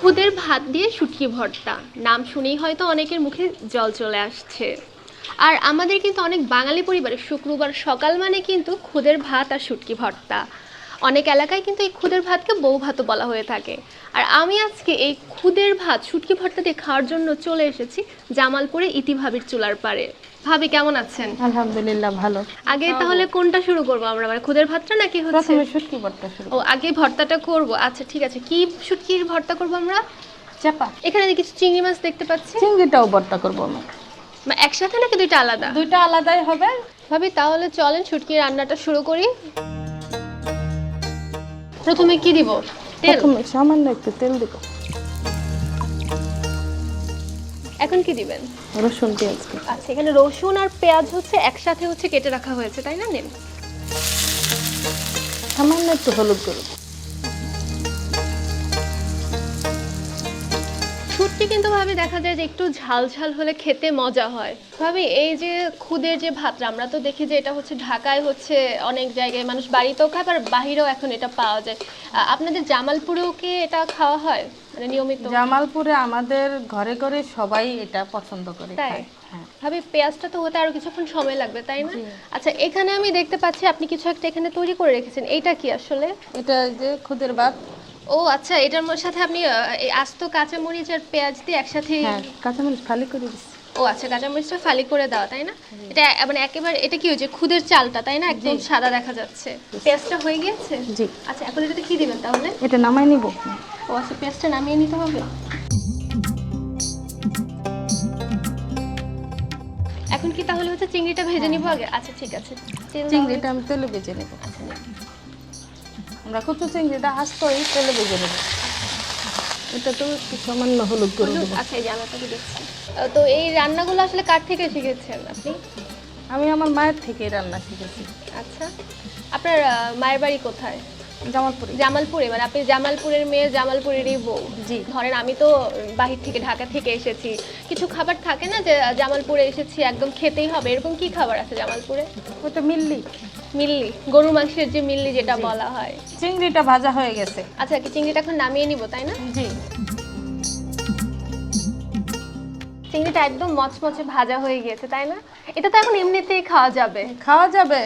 খুদের ভাত দিয়ে শুটকি ভর্তা। নাম শুনেই হয়তো অনেকের মুখে জল চলে আসছে। আর আমাদের কিন্তু অনেক বাঙালি পরিবারে শুক্রবার সকাল মানে কিন্তু খুদের ভাত আর শুটকি ভর্তা। অনেক এলাকায় কিন্তু এই খুদের ভাতকে বউ ভাতও বলা হয়ে থাকে। আর আমি আজকে এই খুদের ভাত শুটকি ভর্তা দিয়ে খাওয়ার জন্য চলে এসেছি জামালপুরে ইতি ভাবির চুলার পাড়ে। ভাবি কেমন আছেন? আলহামদুলিল্লাহ ভালো। আগে তাহলে কোনটা শুরু করব আমরা? মানে খুদের ভাতটা নাকি হচ্ছে? প্রথমে শুটকি ভর্তা শুরু ও আগে ভর্তাটা করব। আচ্ছা ঠিক আছে। কি শুটকির ভর্তা করব আমরা? চাপা। এখানে কিছু চিংড়ি মাছ দেখতে পাচ্ছি। চিংড়িটাও ভর্তা করব আমরা। একসাথে নাকি দুইটা আলাদা? দুইটা আলাদাই হবে। ভাবি তাহলে চলেন শুটকির রান্নাটা শুরু করি। প্রথমে কি দিব? তেল। প্রথমে সামান্য একটু তেল দিব। এখন কি দিবেন? রসুন পেঁয়াজ। আচ্ছা এখানে রসুন আর পেঁয়াজ হচ্ছে একসাথে হচ্ছে কেটে রাখা হয়েছে তাই না নেন? সামান্য একটু হলুদ গুঁড়ো। শুটকি কিন্তু ভাবে দেখা যায় যে একটু ঝাল ঝাল হলে খেতে মজা হয়। ভাবি এই যে খুদের যে ভাতটা আমরা তো দেখি যে এটা হচ্ছে ঢাকায় হচ্ছে অনেক জায়গায় মানুষ বাড়িতেও খায় আর বাহিরেও এখন এটা পাওয়া যায়। আপনাদের জামালপুরেও কি এটা খাওয়া হয়? মানে নিয়মিত? জামালপুরে আমাদের ঘরে ঘরে সবাই এটা পছন্দ করে তাই? খায় হ্যাঁ। ভাবি পেঁয়াজটা তো হতে আরও কিছুক্ষণ সময় লাগবে তাই না? আচ্ছা এখানে আমি দেখতে পাচ্ছি আপনি কিছু একটা এখানে তৈরি করে রেখেছেন এইটা কি আসলে? এটা যে খুদের ভাত ও আচ্ছা এটার সাথে আপনি আস্ত কাঁচামরিচ আর পেঁয়াজ দিয়ে একসাথে হ্যাঁ কাঁচামরিচ ফালি করে দিচ্ছি ও আচ্ছা কাঁচামরিচটা ফালি করে দেওয়া তাই না? এটা মানে একেবারে এটা কি হয়েছে খুদের চালটা তাই না? একদম সাদা দেখা যাচ্ছে। পেঁয়াজটা হয়ে গিয়েছে? জি। আচ্ছা এখন এটাতে কি দিবেন তাহলে? এটা নামাই নিব। ও আচ্ছা পেঁয়াজটা নামিয়ে নিতে হবে। এখন কি তাহলে হচ্ছে চিংড়িটা ভেজে নিব আগে? আচ্ছা ঠিক আছে। চিংড়িটা আমি তেলে ভেজে নেব। আচ্ছা। আমরা কচু চিংড়িটা আস্তই তেলে ভেজে নেব। এটা তো একটু সামান্য হলুদ দেবো। আচ্ছা এই দিচ্ছি তো এই রান্নাগুলো আসলে কার থেকে শিখেছেন আপনি? আমি আমার মায়ের থেকে রান্না শিখেছি। আচ্ছা আপনার মায়ের বাড়ি কোথায়? জামালপুরে। জামালপুরে মানে আপনি জামালপুরের মেয়ে জামালপুরেরই বউ। জি। ধরেন আমি তো বাহির থেকে ঢাকা থেকে এসেছি। কিছু খাবার থাকে না যে জামালপুরে এসেছি একদম খেতেই হবে? এরকম কি খাবার আছে জামালপুরে? ওটা মিললি। মিল্লি। গরু মাংসের যে মিল্লি যেটা বলা হয়। চিংড়িটা ভাজা হয়ে গেছে। আচ্ছা কি চিংড়িটা এখন নামিয়ে নিব তাই না? জি। চিংড়িটা একদম মচমচে ভাজা হয়ে গিয়েছে তাই না? এটা তো এখন এমনিতেই খাওয়া যাবে। খাওয়া যাবে।